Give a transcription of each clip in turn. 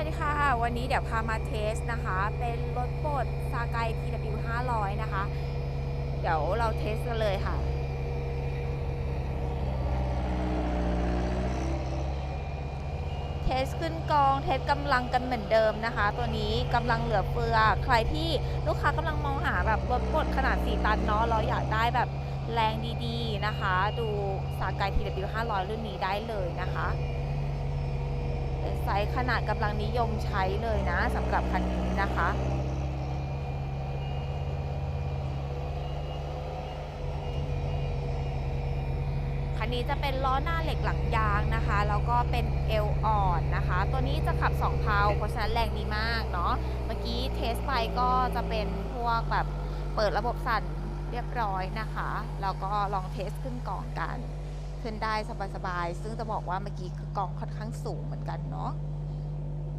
วัสดีค่ะ วันนี้เดี๋ยวพามาเทสนะคะ เป็นรถบดซาไก TW 500 นะคะ เดี๋ยวเราเทสกันเลยค่ะ เทสขึ้นกอง เทสกำลังกันเหมือนเดิมนะคะ ตัวนี้กำลังเหลือเฟือ ใครที่ลูกค้ากำลังมองหาแบบรถบดขนาด 4 ตันเนาะ เราอยากได้แบบแรงดีๆนะคะ ดูซาไก TW 500 รุ่นนี้ได้เลยนะคะ ไซส์ขนาดกำลังนิยมใช้เลยนะสำหรับคันนี้นะคะคันนี้จะเป็นล้อหน้าเหล็กหลังยางนะคะแล้วก็เป็นเอลอ่อนนะคะ ตัวนี้จะขับ2เพาเพราะฉะนั้นแรงดีมากเนาะเมื่อกี้เทสไปก็จะเป็นพวกแบบเปิดระบบสั่นเรียบร้อยนะคะ แล้วก็ลองเทสขึ้นกล่องกัน ขึ้นได้สบายๆ ซึ่งจะบอกว่าเมื่อกี้คือกองค่อนข้างสูงเหมือนกันเนาะ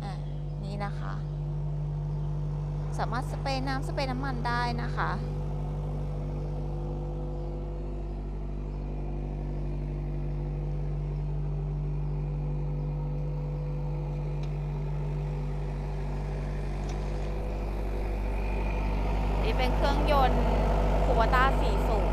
อะนี่นะคะ สามารถสเปรย์น้ำสเปรย์น้ำมันได้นะคะนี่เป็นเครื่องยนต์คูวต้า4สูบ